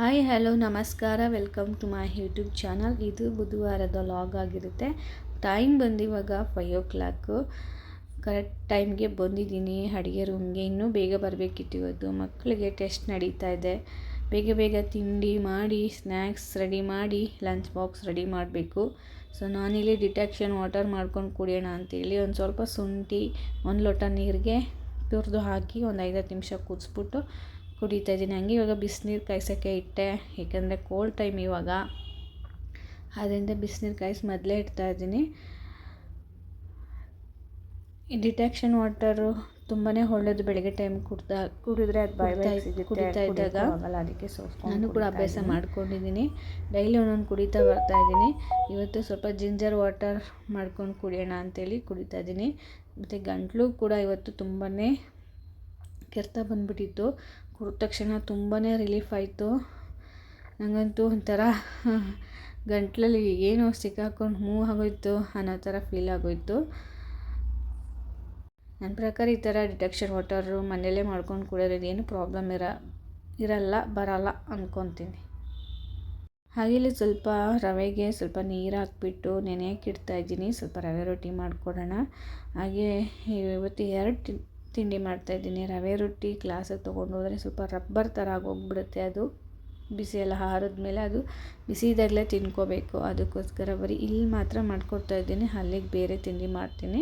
Hi, hello, ನಮಸ್ಕಾರ. Welcome to my YouTube channel. ಇದು ಬುಧವಾರದ ಲಾಗ್ ಆಗಿರುತ್ತೆ. ಟೈಮ್ ಬಂದು ಇವಾಗ ಫೈವ್ ಓ ಕ್ಲಾಕು ಕರೆಕ್ಟ್ ಟೈಮ್ಗೆ ಬಂದಿದ್ದೀನಿ. ಅಡುಗೆ ರೂಮ್ಗೆ ಇನ್ನೂ ಬೇಗ ಬರಬೇಕಿತ್ತು ಇವತ್ತು. ಮಕ್ಕಳಿಗೆ ಟೆಸ್ಟ್ ನಡೀತಾ ಇದೆ. ಬೇಗ ಬೇಗ ತಿಂಡಿ ಮಾಡಿ ಸ್ನ್ಯಾಕ್ಸ್ ರೆಡಿ ಮಾಡಿ ಲಂಚ್ ಬಾಕ್ಸ್ ರೆಡಿ ಮಾಡಬೇಕು. ಸೊ ನಾನಿಲ್ಲಿ ಡಿಟೆಕ್ಷನ್ ವಾಟರ್ ಮಾಡ್ಕೊಂಡು ಕುಡಿಯೋಣ ಅಂತೇಳಿ ಒಂದು ಸ್ವಲ್ಪ ಶುಂಠಿ, ಒಂದು ಲೋಟ ನೀರಿಗೆ ತುರಿದು ಹಾಕಿ ಒಂದು ಐದು ಹತ್ತು ನಿಮಿಷ ಕುದಿಸ್ಬಿಟ್ಟು ಕುಡಿತಾ ಇದ್ದೀನಿ. ಹಂಗೆ ಇವಾಗ ಬಿಸಿನೀರು ಕಾಯ್ಸೋಕ್ಕೆ ಇಟ್ಟೆ. ಏಕೆಂದರೆ ಕೋಲ್ಡ್ ಟೈಮ್ ಇವಾಗ. ಅದರಿಂದ ಬಿಸಿನೀರು ಕಾಯಿಸಿ ಮೊದಲೇ ಇಡ್ತಾ ಇದ್ದೀನಿ. ಈ ಡಿಟೆಕ್ಷನ್ ವಾಟರು ತುಂಬಾ ಒಳ್ಳೇದು ಬೆಳಗ್ಗೆ ಟೈಮ್ ಕುಡ್ತಾ ಕುಡಿದ್ರೆ ಅದು ಬಾಯ್ ಬಾಯ್ ಕುಡಿತಾ ಇದ್ದಾಗ ಅದಕ್ಕೆ ನಾನು ಕೂಡ ಅಭ್ಯಾಸ ಮಾಡ್ಕೊಂಡಿದ್ದೀನಿ. ಡೈಲಿ ಒಂದೊಂದು ಕುಡಿತಾ ಬರ್ತಾ ಇದ್ದೀನಿ. ಇವತ್ತು ಸ್ವಲ್ಪ ಜಿಂಜರ್ ವಾಟರ್ ಮಾಡ್ಕೊಂಡು ಕುಡಿಯೋಣ ಅಂತೇಳಿ ಕುಡಿತಾ ಇದ್ದೀನಿ. ಮತ್ತು ಗಂಟ್ಲು ಕೂಡ ಇವತ್ತು ತುಂಬಾ ಕೆರೆತ ಬಂದುಬಿಟ್ಟಿತ್ತು. ಕುಡಿದ ತಕ್ಷಣ ತುಂಬಾ ರಿಲೀಫ್ ಆಯಿತು. ನನಗಂತೂ ಒಂಥರ ಗಂಟ್ಲಲ್ಲಿ ಏನೋ ಸಿಕ್ಕಾಕೊಂಡು ಮೂವ್ ಆಗೋಯ್ತು ಅನ್ನೋ ಥರ ಫೀಲ್ ಆಗೋಯ್ತು. ನನ್ನ ಪ್ರಕಾರ ಈ ಥರ ಡಿಟೆಕ್ಷನ್ ವಾಟರು ಮನೆಯಲ್ಲೇ ಮಾಡ್ಕೊಂಡು ಕುಡಿಯೋದ್ರಿಂದ ಏನು ಪ್ರಾಬ್ಲಮ್ ಇರ, ಇರಲ್ಲ, ಬರಲ್ಲ ಅಂದ್ಕೊತೀನಿ ಹಾಗೆ ಇಲ್ಲಿ ಸ್ವಲ್ಪ ರವೆಗೆ ಸ್ವಲ್ಪ ನೀರು ಹಾಕ್ಬಿಟ್ಟು ನೆನೆಯಕ್ಕೆ ಇಡ್ತಾಯಿದ್ದೀನಿ ಸ್ವಲ್ಪ ರವೆ ರೊಟ್ಟಿ ಮಾಡಿಕೊಡೋಣ. ಹಾಗೆ ಇವತ್ತು ಎರಡು ತಿಂಡಿ ಮಾಡ್ತಾಯಿದ್ದೀನಿ ರವೆ ರೊಟ್ಟಿ ಗ್ಲಾಸಲ್ಲಿ ತೊಗೊಂಡು ಹೋದರೆ ಸ್ವಲ್ಪ ರಬ್ಬರ್ ಥರ ಆಗೋಗ್ಬಿಡುತ್ತೆ ಅದು. ಬಿಸಿ ಎಲ್ಲ ಆರಿದ್ಮೇಲೆ ಅದು ಬಿಸಿ ಇದ್ದಾಗಲೇ ತಿನ್ಕೋಬೇಕು. ಅದಕ್ಕೋಸ್ಕರ ಬರೀ ಇಲ್ಲಿ ಮಾತ್ರ ಮಾಡ್ಕೊಡ್ತಾಯಿದ್ದೀನಿ ಅಲ್ಲಿಗೆ ಬೇರೆ ತಿಂಡಿ ಮಾಡ್ತೀನಿ.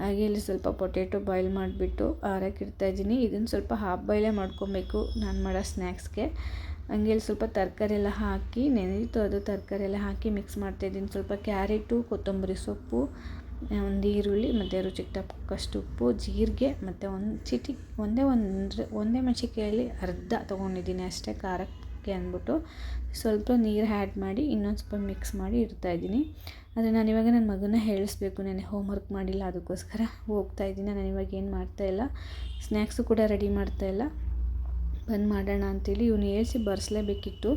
ಹಾಗೆ ಇಲ್ಲಿ ಸ್ವಲ್ಪ ಪೊಟೆಟೊ ಬಾಯ್ಲ್ ಮಾಡಿಬಿಟ್ಟು ಆರಕ್ಕೆ ಇಡ್ತಾಯಿದ್ದೀನಿ ಇದನ್ನು ಸ್ವಲ್ಪ ಹಾಫ್ ಬಾಯ್ಲೇ ಮಾಡ್ಕೊಬೇಕು ನಾನು ಮಾಡೋ ಸ್ನ್ಯಾಕ್ಸ್ಗೆ ಹಂಗೆ ಇಲ್ಲಿ ಸ್ವಲ್ಪ ತರಕಾರಿ ಎಲ್ಲ ಹಾಕಿ ನೆನೆಯಿತು ಅದು ತರಕಾರಿ ಎಲ್ಲ ಹಾಕಿ ಮಿಕ್ಸ್ ಮಾಡ್ತಾಯಿದ್ದೀನಿ ಸ್ವಲ್ಪ ಕ್ಯಾರೆಟು, ಕೊತ್ತಂಬರಿ ಸೊಪ್ಪು ಒಂದು ಈರುಳ್ಳಿ, ಮತ್ತು ರುಚಿಗೆ ತಕ್ಕಷ್ಟು ಉಪ್ಪು, ಜೀರಿಗೆ, ಮತ್ತು ಒಂದು ಚಿಟಿ, ಒಂದೇ ಒಂದು, ಒಂದೇ ಮೆಣಸಿನ್ಕಾಯಲ್ಲಿ ಅರ್ಧ ತೊಗೊಂಡಿದ್ದೀನಿ ಅಷ್ಟೇ ಖಾರಕ್ಕೆ ಅಂದ್ಬಿಟ್ಟು. ಸ್ವಲ್ಪ ನೀರು ಆ್ಯಡ್ ಮಾಡಿ, ಇನ್ನೊಂದು ಸ್ವಲ್ಪ ಮಿಕ್ಸ್ ಮಾಡಿ ಇಡ್ತಾಯಿದ್ದೀನಿ ಆದರೆ ನಾನು ಇವಾಗ ನನ್ನ ಮಗನ ಹೇಳಿಸ್ಬೇಕು ನಾನು ಹೋಮ್ವರ್ಕ್ ಮಾಡಿಲ್ಲ, ಅದಕ್ಕೋಸ್ಕರ ಹೋಗ್ತಾಯಿದ್ದೀನಿ ನಾನು ಇವಾಗ ಏನು ಮಾಡ್ತಾಯಿಲ್ಲ ಸ್ನ್ಯಾಕ್ಸು ಕೂಡ ರೆಡಿ ಮಾಡ್ತಾ ಇಲ್ಲ. ಬಂದ್ ಮಾಡೋಣ ಅಂತೇಳಿ ಇವನು ಹೇಳ್ಸಿ ಬರ್ಸ್ಲೇಬೇಕಿತ್ತು.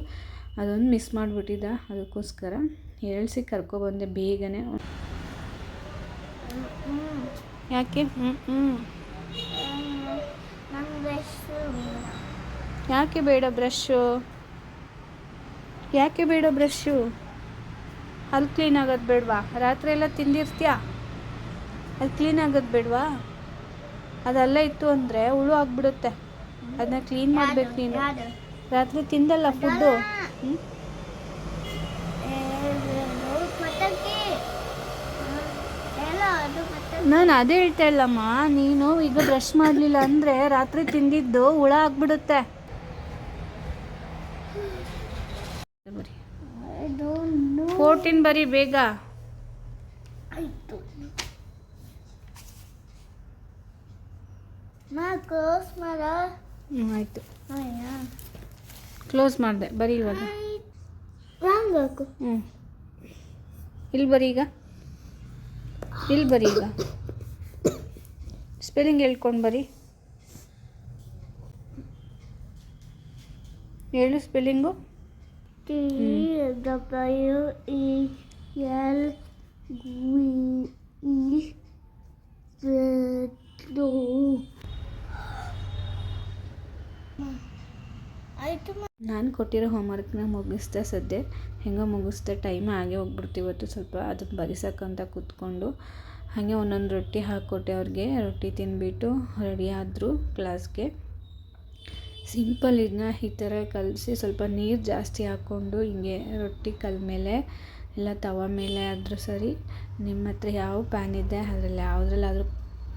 ಅದೊಂದು ಮಿಸ್ ಮಾಡಿಬಿಟ್ಟಿದ್ದ, ಅದಕ್ಕೋಸ್ಕರ ಹೇಳ್ಸಿ ಕರ್ಕೊಬಂದೆ ಬೇಗನೆ. ಯಾಕೆ? ಹ್ಞೂ ಹ್ಞೂ ಯಾಕೆ ಬೇಡ ಬ್ರಷ್ಷು ಯಾಕೆ ಬೇಡ ಬ್ರಷ್ಷು ಅಲ್ಲಿ ಕ್ಲೀನ್ ಆಗೋದು ಬೇಡವಾ? ರಾತ್ರಿ ಎಲ್ಲ ತಿಂದಿರ್ತೀಯಾ? ಅಲ್ಲಿ ಕ್ಲೀನ್ ಆಗೋದು ಬೇಡವಾ? ಅದೆಲ್ಲ ಇತ್ತು ಅಂದರೆ ಹುಳು ಆಗಿಬಿಡುತ್ತೆ. ಅದನ್ನ ಕ್ಲೀನ್ ಮಾಡ್ಬೇಕು ನೀನು. ರಾತ್ರಿ ತಿಂದಲ್ಲ ಫುಡ್ಡು ಹ್ಞೂ ನಾನು ಅದೇ ಹೇಳ್ತಾ ಇಲ್ಲಮ್ಮ. ನೀನು ಈಗ ಬ್ರಷ್ ಮಾಡಲಿಲ್ಲ ಅಂದರೆ ರಾತ್ರಿ ತಿಂದಿದ್ದು ಹುಳ ಆಗ್ಬಿಡುತ್ತೆ. ಫೋರ್ಟೀನ್ ಬರೀ ಬೇಗ. ಆಯಿತು. ಕ್ಲೋಸ್ ಮಾಡಿದೆ. ಬರೀ ಇವಾಗ. ಹ್ಞೂ ಇಲ್ಲಿ ಬರೀ ಈಗ. ಇಲ್ಲಿ ಬರೀ ಈಗ. ಸ್ಪೆಲ್ಲಿಂಗ್ ಹೇಳ್ಕೊಂಡು ಬರೀ. ಹೇಳು spelling T W E L E ಆಯಿತು ನಾನು ಕೊಟ್ಟಿರೋ ಹೋಮ್ವರ್ಕ್ನ ಮುಗಿಸ್ದೆ ಸದ್ಯ. ಹೆಂಗೋ ಮುಗಿಸ್ದೆ ಟೈಮ್ ಆಗೇ ಹೋಗ್ಬಿಡ್ತು ಇವತ್ತು ಸ್ವಲ್ಪ. ಅದನ್ನು ಬರಿಸೋಕ್ಕಂತ ಕೂತ್ಕೊಂಡು. ಹಾಗೆ ಒಂದೊಂದು ರೊಟ್ಟಿ ಹಾಕ್ಕೊಟ್ಟೆ ಅವ್ರಿಗೆ. ರೊಟ್ಟಿ ತಿನ್ಬಿಟ್ಟು ರೆಡಿ ಆದರು ಕ್ಲಾಸ್ಗೆ ಸಿಂಪಲ್ ಇದನ್ನ ಈ ಥರ ಕಲಸಿ ಸ್ವಲ್ಪ ನೀರು ಜಾಸ್ತಿ ಹಾಕ್ಕೊಂಡು ಹಿಂಗೆ ರೊಟ್ಟಿ ಕಲ್ ಮೇಲೆ ಇಲ್ಲ ತವ ಮೇಲೆ ಆದರೂ ಸರಿ. ನಿಮ್ಮ ಹತ್ರ ಯಾವ ಪ್ಯಾನ್ ಇದೆ, ಅದರಲ್ಲಿ ಯಾವುದ್ರಲ್ಲಾದರೂ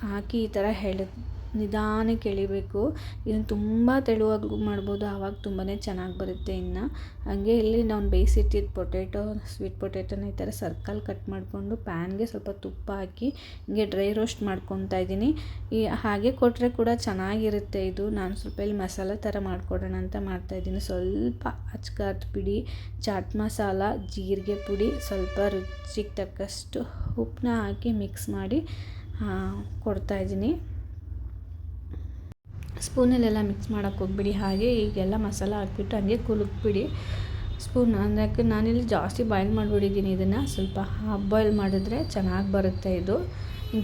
ಹಾಕಿ ಈ ಥರ ಹೇಳಿದ್ ನಿಧಾನಕ್ಕೆ ಎಳಿಬೇಕು ಇದನ್ನು ತುಂಬ ತೆಳುವಾಗಿ ಮಾಡ್ಬೋದು. ಆವಾಗ ತುಂಬಾ ಚೆನ್ನಾಗಿ ಬರುತ್ತೆ ಇನ್ನು. ಹಾಗೆ ಇಲ್ಲಿ ನಾನು ಬೇಯಿಸಿಟ್ಟಿದ್ದ ಪೊಟೆಟೊ, ಸ್ವೀಟ್ ಪೊಟೆಟೊನ ಈ ಥರ ಸರ್ಕಲ್ ಕಟ್ ಮಾಡಿಕೊಂಡು ಪ್ಯಾನ್ಗೆ ಸ್ವಲ್ಪ ತುಪ್ಪ ಹಾಕಿ ಹಿಂಗೆ ಡ್ರೈ ರೋಸ್ಟ್ ಮಾಡ್ಕೊತಾ ಇದ್ದೀನಿ. ಈ ಹಾಗೆ ಕೊಟ್ಟರೆ ಕೂಡ ಚೆನ್ನಾಗಿರುತ್ತೆ ಇದು. ನಾನು ಸ್ವಲ್ಪ ಇಲ್ಲಿ ಮಸಾಲೆ ಥರ ಮಾಡಿಕೊಡೋಣ ಅಂತ ಮಾಡ್ತಾಯಿದ್ದೀನಿ ಸ್ವಲ್ಪ ಅಚ್ಕಾರದ ಪುಡಿ, ಚಾಟ್ ಮಸಾಲ, ಜೀರಿಗೆ ಪುಡಿ, ಸ್ವಲ್ಪ ರುಚಿಗೆ ತಕ್ಕಷ್ಟು ಉಪ್ಪನ್ನ ಹಾಕಿ ಮಿಕ್ಸ್ ಮಾಡಿ ಕೊಡ್ತಾಯಿದ್ದೀನಿ ಸ್ಪೂನಲ್ಲೆಲ್ಲ ಮಿಕ್ಸ್ ಮಾಡೋಕ್ಕೆ ಹೋಗ್ಬಿಡಿ. ಹಾಗೆ ಈಗೆಲ್ಲ ಮಸಾಲ ಹಾಕ್ಬಿಟ್ಟು ಹಂಗೆ ಕುಲುಕ್ಬಿಡಿ. ಸ್ಪೂನ್ ಅದಕ್ಕೆ ನಾನಿಲ್ಲಿ ಜಾಸ್ತಿ ಬಾಯ್ಲ್ ಮಾಡಿಬಿಟ್ಟಿದ್ದೀನಿ ಇದನ್ನು. ಸ್ವಲ್ಪ ಹಾಫ್ ಬಾಯ್ಲ್ ಮಾಡಿದ್ರೆ ಚೆನ್ನಾಗಿ ಬರುತ್ತೆ ಇದು.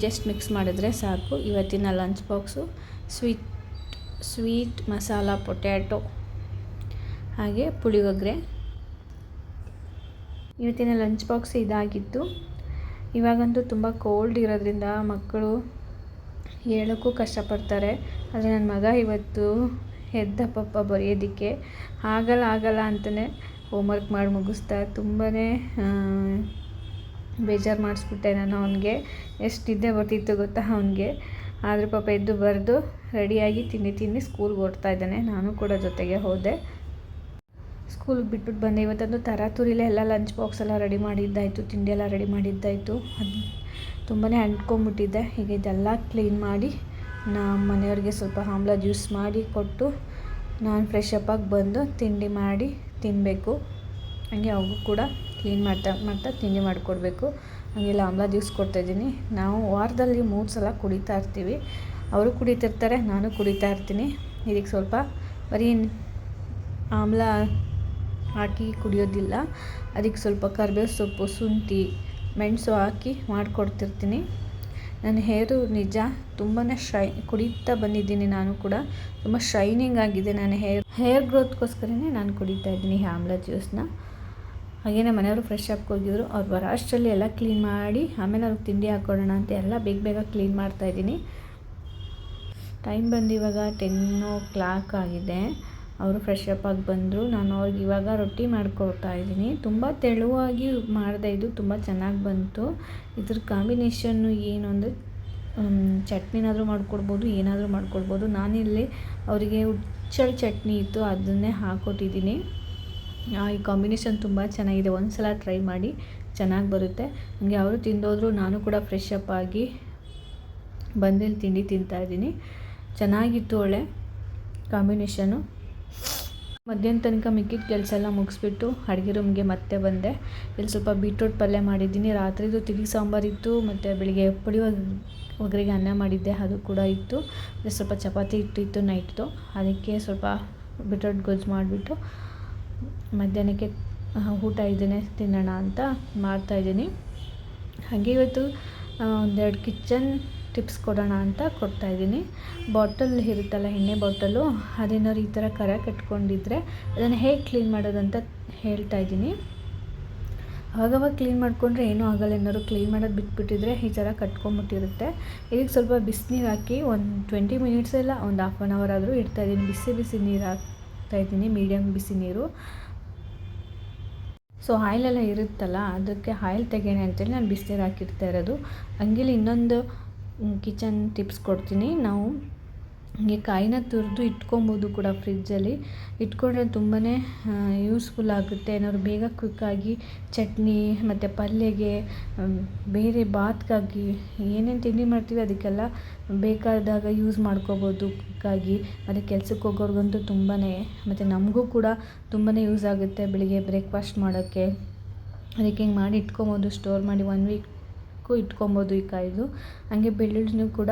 ಜಸ್ಟ್ ಮಿಕ್ಸ್ ಮಾಡಿದ್ರೆ ಸಾಕು. ಇವತ್ತಿನ lunch box sweet sweet masala potato ಹಾಗೆ ಪುಳಿಯೋಗರೆ. ಇವತ್ತಿನ ಲಂಚ್ ಬಾಕ್ಸ್ ಇದಾಗಿತ್ತು. ಇವಾಗಂತೂ ತುಂಬ ಕೋಲ್ಡ್ ಇರೋದ್ರಿಂದ ಮಕ್ಕಳು ಹೇಳೋಕ್ಕೂ ಕಷ್ಟಪಡ್ತಾರೆ. ಆದರೆ ನನ್ನ ಮಗ ಇವತ್ತು ಎದ್ದ ಪಪ್ಪ ಬರೆಯೋದಕ್ಕೆ ಆಗಲ್ಲ ಆಗಲ್ಲ ಅಂತಲೇ ಹೋಮ್ವರ್ಕ್ ಮಾಡಿ ಮುಗಿಸ್ತಾ ತುಂಬಾ ಬೇಜಾರು ಮಾಡಿಸ್ಬಿಟ್ಟೆ ನಾನು ಅವನಿಗೆ. ಎಷ್ಟು ನಿದ್ದೆ ಬರ್ತಿತ್ತು ಗೊತ್ತಾ ಅವನಿಗೆ. ಆದರೂ ಪಾಪ ಎದ್ದು ಬರೆದು ರೆಡಿಯಾಗಿ ತಿಂಡಿ ತಿಂದು ಸ್ಕೂಲ್ಗೆ ಓಡ್ತಾ ಇದ್ದಾನೆ. ನಾನು ಕೂಡ ಜೊತೆಗೆ ಹೋದೆ. ಸ್ಕೂಲ್ಗೆ ಬಿಟ್ಬಿಟ್ಟು ಬಂದೆ. ಇವತ್ತೊಂದು ತರಾತುರಿಲೇ ಎಲ್ಲ ಲಂಚ್ ಬಾಕ್ಸ್ ಎಲ್ಲ ರೆಡಿ ಮಾಡಿದ್ದಾಯಿತು, ತಿಂಡಿ ಎಲ್ಲ ರೆಡಿ ಮಾಡಿದ್ದಾಯಿತು. ಅದು ತುಂಬಾ ಅಂಟ್ಕೊಂಬಿಟ್ಟಿದ್ದೆ ಈಗ ಇದೆಲ್ಲ ಕ್ಲೀನ್ ಮಾಡಿ ನಮ್ಮ ಮನೆಯವ್ರಿಗೆ ಸ್ವಲ್ಪ ಆಮ್ಲ ಜ್ಯೂಸ್ ಮಾಡಿ ಕೊಟ್ಟು ನಾನು ಫ್ರೆಶ್ ಅಪ್ ಬಂದು ತಿಂಡಿ ಮಾಡಿ ತಿನ್ನಬೇಕು ಹಂಗೆ ಅವ್ರಿಗೂ ಕೂಡ ಕ್ಲೀನ್ ಮಾಡ್ತಾ ಮಾಡ್ತಾ ತಿಂಡಿ ಮಾಡಿಕೊಡ್ಬೇಕು. ಹಂಗೆಲ್ಲ ಆಮ್ಲ ಜ್ಯೂಸ್ ಕೊಡ್ತಾಯಿದ್ದೀನಿ ನಾವು ವಾರದಲ್ಲಿ ಮೂರು ಸಲ ಕುಡಿತಾ ಇರ್ತೀವಿ. ಅವರು ಕುಡಿತಿರ್ತಾರೆ, ನಾನು ಕುಡಿತಾ ಇರ್ತೀನಿ. ಇದಕ್ಕೆ ಸ್ವಲ್ಪ ಬರೀ ಆಮ್ಲ ಹಾಕಿ ಕುಡಿಯೋದಿಲ್ಲ. ಅದಕ್ಕೆ ಸ್ವಲ್ಪ ಕರ್ಬೇವು ಸೊಪ್ಪು, ಶುಂಠಿ ಮೆಣಸು ಹಾಕಿ ಮಾಡಿಕೊಡ್ತಿರ್ತೀನಿ. ನನ್ನ ಹೇರು ನಿಜ ತುಂಬಾ ಶೈ, ಕುಡಿತಾ ಬಂದಿದ್ದೀನಿ ನಾನು ಕೂಡ. ತುಂಬ ಶೈನಿಂಗ್ ಆಗಿದೆ ನನ್ನ ಹೇರ್. ಹೇರ್ ಗ್ರೋತ್ಗೋಸ್ಕರನೇ ನಾನು ಕುಡಿತಾ ಇದ್ದೀನಿ ಆಮ್ಲ ಜ್ಯೂಸನ್ನ ಹಾಗೆಯೇ ಮನೆಯವರು ಫ್ರೆಶ್ ಅಪ್ಗೆ ಹೋಗಿದ್ರು, ಅವ್ರು ಬರೋ ಅಷ್ಟರಲ್ಲಿ ಎಲ್ಲ ಕ್ಲೀನ್ ಮಾಡಿ, ಆಮೇಲೆ ಅವ್ರಿಗೆ ತಿಂಡಿ ಹಾಕ್ಕೊಡೋಣ ಅಂತ ಎಲ್ಲ ಬೇಗ ಬೇಗ ಕ್ಲೀನ್ ಮಾಡ್ತಾಯಿದ್ದೀನಿ ಟೈಮ್ ಬಂದಿವಾಗ ಟೆನ್ ಓ ಕ್ಲಾಕ್ ಆಗಿದೆ. ಅವರು ಫ್ರೆಶ್ ಅಪ್ ಆಗಿ ಬಂದರು. ನಾನು ಅವ್ರಿಗೆ ಇವಾಗ ರೊಟ್ಟಿ ಮಾಡಿಕೊಡ್ತಾ ಇದ್ದೀನಿ. ತುಂಬ ತೆಳುವಾಗಿ ಮಾಡಿದೆ. ಇದು ತುಂಬ ಚೆನ್ನಾಗಿ ಬಂತು. ಇದ್ರ ಕಾಂಬಿನೇಷನ್ನು ಏನು ಅಂದರೆ ಚಟ್ನಿನಾದರೂ ಮಾಡಿಕೊಡ್ಬೋದು, ಏನಾದರೂ ಮಾಡಿಕೊಡ್ಬೋದು. ನಾನಿಲ್ಲಿ ಅವರಿಗೆ ಹುಚ್ಚಳ ಚಟ್ನಿ ಇತ್ತು, ಅದನ್ನೇ ಹಾಕ್ಕೊಟ್ಟಿದ್ದೀನಿ ಈ ಕಾಂಬಿನೇಷನ್ ತುಂಬ ಚೆನ್ನಾಗಿದೆ. ಒಂದು ಸಲ ಟ್ರೈ ಮಾಡಿ ಚೆನ್ನಾಗಿ ಬರುತ್ತೆ. ಹಾಗೆ ಅವರು ತಿಂದೋದ್ರು, ನಾನು ಕೂಡ ಫ್ರೆಶ್ ಅಪ್ ಆಗಿ ಬಂದಿಲ್ಲಿ ತಿಂಡಿ ತಿಂತಾಯಿದ್ದೀನಿ ಚೆನ್ನಾಗಿತ್ತು ಒಳ್ಳೆ ಕಾಂಬಿನೇಷನು ಮಧ್ಯಾಹ್ನ ತನಕ ಮಿಕ್ಕಿದ ಕೆಲಸ ಎಲ್ಲ ಮುಗಿಸ್ಬಿಟ್ಟು ಅಡುಗೆ ರೂಮ್ಗೆ ಮತ್ತೆ ಬಂದೆ. ಇಲ್ಲಿ ಸ್ವಲ್ಪ ಬೀಟ್ರೂಟ್ ಪಲ್ಯ ಮಾಡಿದ್ದೀನಿ. ರಾತ್ರಿದು ತಿಳಿ ಸಾಂಬಾರಿತ್ತು ಮತ್ತು ಬೆಳಿಗ್ಗೆ ಪುಳಿ ಒಗ್ಗರಿಗೆ ಅನ್ನ ಮಾಡಿದ್ದೆ. ಅದು ಕೂಡ ಇತ್ತು. ಮತ್ತು ಸ್ವಲ್ಪ ಚಪಾತಿ ಇಟ್ಟಿತ್ತು ನೈಟ್ದು. ಅದಕ್ಕೆ ಸ್ವಲ್ಪ ಬೀಟ್ರೂಟ್ ಗೊಜ್ಜು ಮಾಡಿಬಿಟ್ಟು ಮಧ್ಯಾಹ್ನಕ್ಕೆ ಊಟ ಇದನ್ನೇ ತಿನ್ನೋಣ ಅಂತ ಮಾಡ್ತಾಯಿದ್ದೀನಿ ಹಾಗೆ ಇವತ್ತು ಒಂದೆರಡು ಕಿಚನ್ ಟಿಪ್ಸ್ ಕೊಡೋಣ ಅಂತ ಕೊಡ್ತಾ ಇದ್ದೀನಿ. ಬಾಟಲ್ ಇರುತ್ತಲ್ಲ, ಎಣ್ಣೆ ಬಾಟಲು, ಅದೇನಾದ್ರು ಈ ಥರ ಕರ ಕಟ್ಕೊಂಡಿದ್ರೆ ಅದನ್ನು ಹೇಗೆ ಕ್ಲೀನ್ ಮಾಡೋದಂತ ಹೇಳ್ತಾ ಇದ್ದೀನಿ. ಆವಾಗವಾಗ ಕ್ಲೀನ್ ಮಾಡಿಕೊಂಡ್ರೆ ಏನೂ ಆಗಲ್ಲ, ಏನಾದ್ರು ಕ್ಲೀನ್ ಮಾಡೋದು ಬಿಟ್ಬಿಟ್ಟಿದ್ರೆ ಈ ಥರ ಕಟ್ಕೊಂಬಿಟ್ಟಿರುತ್ತೆ. ಇದಕ್ಕೆ ಸ್ವಲ್ಪ ಬಿಸಿನೀರು ಹಾಕಿ ಒಂದು ಟ್ವೆಂಟಿ ಮಿನಿಟ್ಸ್ ಎಲ್ಲ ಒಂದು ಹಾಫ್ ಆನ್ ಅವರ್ ಆದರೂ ಇಡ್ತಾಯಿದ್ದೀನಿ ಬಿಸಿ ಬಿಸಿ ನೀರು ಹಾಕ್ತಾಯಿದ್ದೀನಿ ಮೀಡಿಯಮ್ ಬಿಸಿ ನೀರು. ಸೊ ಆಯಿಲೆಲ್ಲ ಇರುತ್ತಲ್ಲ, ಅದಕ್ಕೆ ಆಯಿಲ್ ತೆಗೆಯೋಣ ಅಂತೇಳಿ ನಾನು ಬಿಸಿನೀರು ಹಾಕಿರ್ತಾ ಇರೋದು. ಹಂಗೇಲಿ ಇನ್ನೊಂದು ಕಿಚನ್ ಟಿಪ್ಸ್ ಕೊಡ್ತೀನಿ. ನಾವು ಹೀಗೆ ಕಾಯಿನ ತುರಿದು ಇಟ್ಕೊಬೋದು ಕೂಡ ಫ್ರಿಜ್ಜಲ್ಲಿ. ಇಟ್ಕೊಂಡ್ರೆ ತುಂಬಾ ಯೂಸ್ಫುಲ್ ಆಗುತ್ತೆ. ಏನಾದ್ರು ಬೇಗ ಕ್ವಿಕ್ಕಾಗಿ ಚಟ್ನಿ, ಮತ್ತು ಪಲ್ಯಗೆ ಬೇರೆ ಬಾತ್ಗಾಗಿ ಏನೇನು ತಿಂಡಿ ಮಾಡ್ತೀವಿ ಅದಕ್ಕೆಲ್ಲ ಬೇಕಾದಾಗ ಯೂಸ್ ಮಾಡ್ಕೋಬೋದು ಕ್ವಿಕ್ಕಾಗಿ ಮತ್ತು ಕೆಲ್ಸಕ್ಕೆ ಹೋಗೋರ್ಗಂತೂ ತುಂಬಾ ಮತ್ತು ನಮಗೂ ಕೂಡ ತುಂಬಾ ಯೂಸ್ ಆಗುತ್ತೆ ಬೆಳಿಗ್ಗೆ ಬ್ರೇಕ್ಫಾಸ್ಟ್ ಮಾಡೋಕ್ಕೆ. ಅದಕ್ಕೆ ಹಿಂಗೆ ಮಾಡಿ ಇಟ್ಕೊಬೋದು ಸ್ಟೋರ್ ಮಾಡಿ ಒನ್ ವೀಕು ಇಟ್ಕೊಬೋದು ಈ ಕಾಯಿದು. ಹಂಗೆ ಬೆಳ್ಳುಳ್ಳಿನೂ ಕೂಡ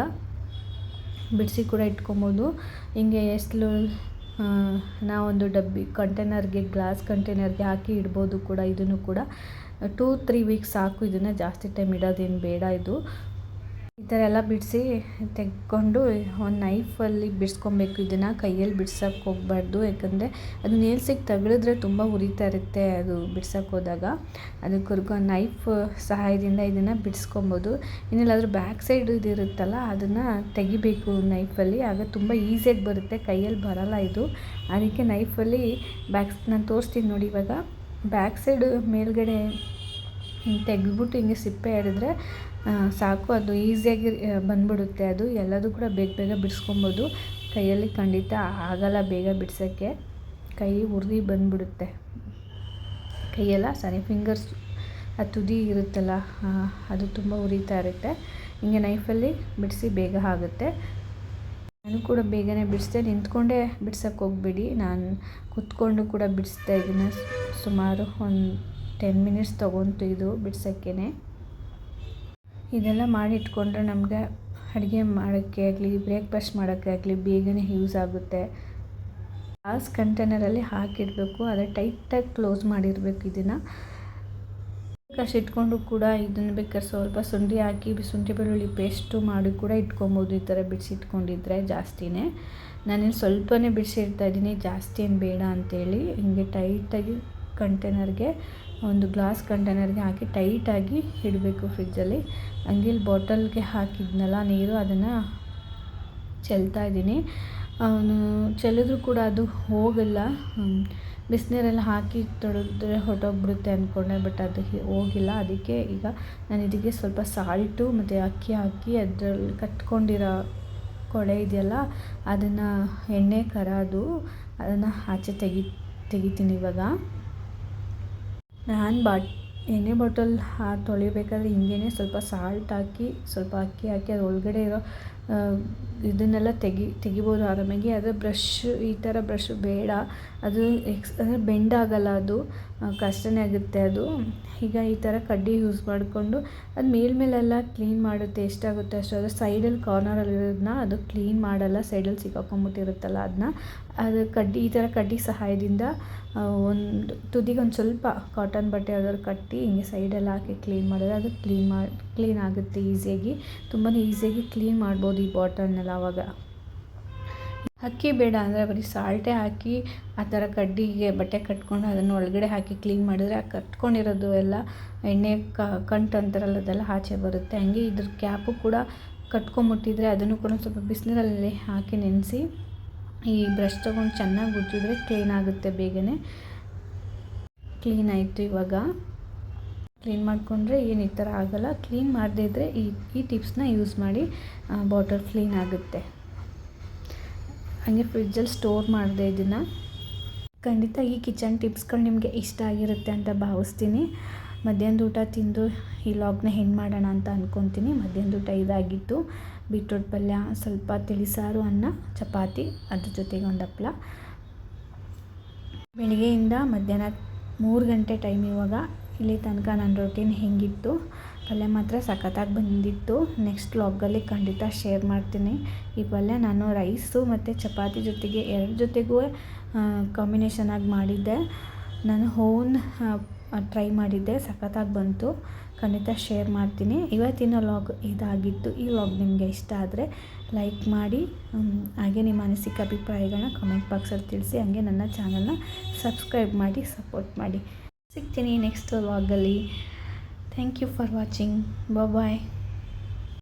ಬಿಡಿಸಿ ಕೂಡ ಇಟ್ಕೊಬೋದು. ಹಿಂಗೆ ಎಸ್ಲು ನಾವೊಂದು ಡಬ್ಬಿ ಕಂಟೈನರ್ಗೆ ಗ್ಲಾಸ್ ಕಂಟೈನರ್ಗೆ ಹಾಕಿ ಇಡ್ಬೋದು ಕೂಡ, ಇದನ್ನು ಕೂಡ. ಟೂ ತ್ರೀ ವೀಕ್ಸ್ ಸಾಕು, ಇದನ್ನು ಜಾಸ್ತಿ ಟೈಮ್ ಇಡೋದೇನು ಬೇಡ ಇದು. ಈ ಥರ ಎಲ್ಲ ಬಿಡಿಸಿ ತೆಗೆಕೊಂಡು ಒಂದು ನೈಫಲ್ಲಿ ಬಿಡಿಸ್ಕೊಬೇಕು. ಇದನ್ನು ಕೈಯಲ್ಲಿ ಬಿಡ್ಸೋಕೆ ಹೋಗ್ಬಾರ್ದು. ಯಾಕಂದರೆ ಅದು ನೇಲ್ಸಿಗೆ ತಗುಲಿದ್ರೆ ತುಂಬ ಉರಿತಾ ಇರುತ್ತೆ ಅದು ಬಿಡ್ಸೋಕೆ ಹೋದಾಗ. ಅದಕ್ಕೋರ್ಗು ನೈಫ್ ಸಹಾಯದಿಂದ ಇದನ್ನು ಬಿಡಿಸ್ಕೊಬೋದು. ಇನ್ನೆಲ್ಲಾದರೂ ಬ್ಯಾಕ್ ಸೈಡ್ ಇದು ಇರುತ್ತಲ್ಲ, ಅದನ್ನು ತೆಗಿಬೇಕು ನೈಫಲ್ಲಿ ಆಗ ತುಂಬ ಈಸಿಯಾಗಿ ಬರುತ್ತೆ. ಕೈಯಲ್ಲಿ ಬರಲ್ಲ ಇದು. ಅದಕ್ಕೆ ನೈಫಲ್ಲಿ ಬ್ಯಾಕ್ಸ್ ನಾನು ತೋರಿಸ್ತೀನಿ ನೋಡಿ ಇವಾಗ. ಬ್ಯಾಕ್ ಸೈಡು ಮೇಲ್ಗಡೆ ತೆಗೆದ್ಬಿಟ್ಟು ಹಿಂಗೆ ಸಿಪ್ಪೆ ಎರೆದ್ರೆ ಸಾಕು, ಅದು ಈಸಿಯಾಗಿ ಬಂದ್ಬಿಡುತ್ತೆ ಅದು. ಎಲ್ಲದೂ ಕೂಡ ಬೇಗ ಬೇಗ ಬಿಡಿಸ್ಕೊಬೋದು. ಕೈಯಲ್ಲಿ ಖಂಡಿತ ಆಗಲ್ಲ ಬೇಗ ಬಿಡ್ಸೋಕ್ಕೆ. ಕೈ ಉರಿ ಬಂದ್ಬಿಡುತ್ತೆ. ಕೈಯೆಲ್ಲ ಸರಿ ಫಿಂಗರ್ಸ್ ಆ, ತುದಿ ಇರುತ್ತಲ್ಲ ಅದು ತುಂಬ ಉರಿತಾ ಇರುತ್ತೆ. ಹಿಂಗೆ ನೈಫಲ್ಲಿ ಬಿಡಿಸಿ ಬೇಗ ಆಗುತ್ತೆ. ನಾನು ಕೂಡ ಬೇಗನೆ ಬಿಡಿಸ್ದೆ. ನಿಂತ್ಕೊಂಡೇ ಬಿಡ್ಸೋಕ್ಕೆ ಹೋಗ್ಬೇಡಿ. ನಾನು ಕೂತ್ಕೊಂಡು ಕೂಡ ಬಿಡಿಸ್ತಾ ಇದ್ದೀನಿ ಸುಮಾರು ಒಂದು ಟೆನ್ ಮಿನಿಟ್ಸ್ ತೊಗೊತು ಇದು ಬಿಡ್ಸೋಕ್ಕೇ ಇದೆಲ್ಲ ಮಾಡಿಟ್ಕೊಂಡ್ರೆ ನಮಗೆ ಅಡುಗೆ ಮಾಡೋಕ್ಕೆ ಆಗಲಿ ಬ್ರೇಕ್ಫಾಸ್ಟ್ ಮಾಡೋಕ್ಕೆ ಆಗಲಿ ಬೇಗನೆ ಯೂಸ್ ಆಗುತ್ತೆ. ಗ್ಲಾಸ್ ಕಂಟೈನರಲ್ಲಿ ಹಾಕಿಡಬೇಕು, ಅದೇ ಟೈಟಾಗಿ ಕ್ಲೋಸ್ ಮಾಡಿರಬೇಕು ಇದನ್ನು. ಕಷ್ಟ ಇಟ್ಕೊಂಡು ಕೂಡ ಇದನ್ನು ಬೇಕಾದ್ರೆ ಸ್ವಲ್ಪ ಶುಂಠಿ ಹಾಕಿ, ಶುಂಠಿ ಬೆಳ್ಳುಳ್ಳಿ ಪೇಸ್ಟು ಮಾಡಿ ಕೂಡ ಇಟ್ಕೊಬೋದು ಈ ಥರ ಬಿಡಿಸಿಟ್ಕೊಂಡಿದ್ರೆ ಜಾಸ್ತಿನೇ. ನಾನೇನು ಸ್ವಲ್ಪನೇ ಬಿಡಿಸಿ ಇದ್ದೀನಿ, ಜಾಸ್ತಿ ಏನು ಬೇಡ ಅಂಥೇಳಿ ಹಿಂಗೆ ಟೈಟಾಗಿ ಕಂಟೈನರ್ಗೆ ಒಂದು ಗ್ಲಾಸ್ ಕಂಟೈನರ್ಗೆ ಹಾಕಿ ಟೈಟಾಗಿ ಇಡಬೇಕು ಫ್ರಿಜ್ಜಲ್ಲಿ. ಹಂಗೆ ಇಲ್ಲಿ ಬಾಟಲ್ಗೆ ಹಾಕಿದ್ನಲ್ಲ ನೀರು, ಅದನ್ನು ಚೆಲ್ತಾ ಇದ್ದೀನಿ. ಅವನು ಚೆಲ್ಲಿದ್ರು ಕೂಡ ಅದು ಹೋಗಲ್ಲ. ಬಿಸಿನೀರೆಲ್ಲ ಹಾಕಿ ತೊಳೆದ್ರೆ ಹೊಟ್ಟೋಗ್ಬಿಡುತ್ತೆ ಅಂದ್ಕೊಂಡೆ ಬಟ್ ಅದು ಹೋಗಿಲ್ಲ. ಅದಕ್ಕೆ ಈಗ ನಾನು ಇದಕ್ಕೆ ಸ್ವಲ್ಪ ಸಾಲ್ಟು ಮತ್ತು ಅಕ್ಕಿ ಹಾಕಿ ಅದರಲ್ಲಿ ಕಟ್ಕೊಂಡಿರೋ ಕೊಳೆ ಇದೆಯಲ್ಲ, ಅದನ್ನು ಎಣ್ಣೆ ಕರದು ಅದನ್ನು ಆಚೆ ತೆಗಿ, ತೆಗಿತೀನಿ ಇವಾಗ. ನಾನು ಬಾಟ್, ಎಣ್ಣೆ ಬಾಟಲ್ ಹಾ ತೊಳಿಬೇಕಾದ್ರೆ ಹಿಂಗೇನೆ ಸ್ವಲ್ಪ ಸಾಲ್ಟ್ ಹಾಕಿ, ಸ್ವಲ್ಪ ಅಕ್ಕಿ ಹಾಕಿ ಅದ್ರ ಒಳಗಡೆ ಇರೋ ಇದನ್ನೆಲ್ಲ ತೆಗಿ, ತೆಗಿಬೋದು ಆರಾಮಾಗಿ. ಆದರೆ ಬ್ರಷ್ ಈ ಥರ ಬ್ರಷ್ ಬೇಡ. ಅದು ಎಕ್ಸ್ ಅಂದರೆ ಬೆಂಡ್ ಆಗಲ್ಲ ಅದು. ಕಷ್ಟನೇ ಆಗುತ್ತೆ ಅದು. ಈಗ ಈ ಥರ ಕಡ್ಡಿ ಯೂಸ್ ಮಾಡಿಕೊಂಡು ಅದು ಮೇಲ್ಮೇಲೆಲ್ಲ ಕ್ಲೀನ್ ಮಾಡುತ್ತೆ ಎಷ್ಟಾಗುತ್ತೆ ಅಷ್ಟು. ಅದು ಸೈಡಲ್ಲಿ ಕಾರ್ನರಲ್ಲಿರೋದನ್ನ ಅದು ಕ್ಲೀನ್ ಮಾಡಲ್ಲ. ಸೈಡಲ್ಲಿ ಸಿಕ್ಕಾಕೊಂಬಿಟ್ಟಿರುತ್ತಲ್ಲ ಅದನ್ನ ಅದು ಕಡ್ಡಿ, ಈ ಥರ ಕಡ್ಡಿ ಸಹಾಯದಿಂದ ಒಂದು ತುದಿಗೆ ಒಂದು ಸ್ವಲ್ಪ ಕಾಟನ್ ಬಟ್ಟೆ ಯಾವ್ದಾದ್ರು ಕಟ್ಟಿ ಹಿಂಗೆ ಸೈಡೆಲ್ಲ ಹಾಕಿ ಕ್ಲೀನ್ ಮಾಡಿದ್ರೆ ಅದು ಕ್ಲೀನ್ ಮಾಡಿ ಕ್ಲೀನ್ ಆಗುತ್ತೆ ಈಸಿಯಾಗಿ ತುಂಬಾ ಈಸಿಯಾಗಿ ಕ್ಲೀನ್ ಮಾಡ್ಬೋದು ಈ ಬಾಟಲ್ನೆಲ್ಲ ಆವಾಗ ಅಕ್ಕಿ ಬೇಡ ಅಂದರೆ ಬರೀ ಸಾಲ್ಟೇ ಹಾಕಿ ಆ ಥರ ಕಡ್ಡಿಗೆ ಬಟ್ಟೆ ಕಟ್ಕೊಂಡು ಅದನ್ನು ಒಳಗಡೆ ಹಾಕಿ ಕ್ಲೀನ್ ಮಾಡಿದ್ರೆ ಆ ಕಟ್ಕೊಂಡಿರೋದು ಎಲ್ಲ ಎಣ್ಣೆ ಕಂಟು ಅಂತಾರಲ್ಲ ಅದೆಲ್ಲ ಆಚೆ ಬರುತ್ತೆ. ಹಂಗೆ ಇದ್ರ ಕ್ಯಾಪು ಕೂಡ ಕಟ್ಕೊಂಬಿಟ್ಟಿದ್ರೆ ಅದನ್ನು ಕೂಡ ಸ್ವಲ್ಪ ಬಿಸಿನೀರಲ್ಲಿ ಹಾಕಿ ನೆನೆಸಿ ಈ ಬ್ರಷ್ ತೊಗೊಂಡು ಚೆನ್ನಾಗಿ ಉಜ್ಜಿದ್ರೆ ಕ್ಲೀನ್ ಆಗುತ್ತೆ ಬೇಗನೆ. ಕ್ಲೀನ್ ಆಯಿತು ಇವಾಗ. ಕ್ಲೀನ್ ಮಾಡಿಕೊಂಡ್ರೆ ಏನು ಈ ಥರ ಆಗೋಲ್ಲ. ಕ್ಲೀನ್ ಮಾಡದೇ ಇದ್ದರೆ ಈ ಈ ಟಿಪ್ಸ್ನ ಯೂಸ್ ಮಾಡಿ ಬಾಟಲ್ ಕ್ಲೀನ್ ಆಗುತ್ತೆ. ಹಾಗೆ ಫ್ರಿಜ್ಜಲ್ಲಿ ಸ್ಟೋರ್ ಮಾಡಿದೆ ಇದನ್ನು. ಖಂಡಿತ ಈ ಕಿಚನ್ ಟಿಪ್ಸ್ಗಳು ನಿಮಗೆ ಇಷ್ಟ ಆಗಿರುತ್ತೆ ಅಂತ ಭಾವಿಸ್ತೀನಿ. ಮಧ್ಯಾಹ್ನದ ಊಟ ತಿಂದು ಈ ಲಾಗ್ನ ಹೆಂಗೆ ಮಾಡೋಣ ಅಂತ ಅಂದ್ಕೊತೀನಿ ಮಧ್ಯಾಹ್ನದ ಊಟ ಇದಾಗಿತ್ತು. ಬೀಟ್ರೋಟ್ ಪಲ್ಯ, ಸ್ವಲ್ಪ ತಿಳಿಸಾರು, ಅನ್ನ, ಚಪಾತಿ, ಅದ್ರ ಜೊತೆಗೆ ಒಂದು ಹಪ್ಳ. ಬೆಳಗ್ಗೆಯಿಂದ ಮಧ್ಯಾಹ್ನ ಮೂರು ಗಂಟೆ ಟೈಮ್ ಇವಾಗ. ಇಲ್ಲಿ ತನಕ ನನ್ನ ರೊಟೀನ್ ಹೆಂಗಿತ್ತು. ಪಲ್ಯ ಮಾತ್ರ ಸಖತ್ತಾಗಿ ಬಂದಿತ್ತು. ನೆಕ್ಸ್ಟ್ ಲಾಗಲ್ಲಿ ಖಂಡಿತ ಶೇರ್ ಮಾಡ್ತೀನಿ. ಈ ಪಲ್ಯ ನಾನು ರೈಸು ಮತ್ತು ಚಪಾತಿ ಜೊತೆಗೆ ಎರಡು ಜೊತೆಗೂ ಕಾಂಬಿನೇಷನಾಗಿ ಮಾಡಿದ್ದೆ. ನಾನು ಓನ್ ಟ್ರೈ ಮಾಡಿದ್ದೆ, ಸಖತ್ತಾಗಿ ಬಂತು. ಖಂಡಿತ ಶೇರ್ ಮಾಡ್ತೀನಿ. ಇವತ್ತಿನ ಲಾಗ್ ಇದಾಗಿತ್ತು. ಈ ಲಾಗ್ ನಿಮಗೆ ಇಷ್ಟ ಆದರೆ ಲೈಕ್ ಮಾಡಿ ಹಾಗೆ ನಿಮ್ಮ ಅನಿಸಿಕೆ ಅಭಿಪ್ರಾಯಗಳನ್ನ ಕಮೆಂಟ್ ಬಾಕ್ಸಲ್ಲಿ ತಿಳಿಸಿ, ಹಾಗೆ ನನ್ನ ಚಾನಲ್ನ ಸಬ್ಸ್ಕ್ರೈಬ್ ಮಾಡಿ ಸಪೋರ್ಟ್ ಮಾಡಿ. ಸಿಗ್ತೀನಿ next ಲಾಗಲ್ಲಿ thank you for watching bye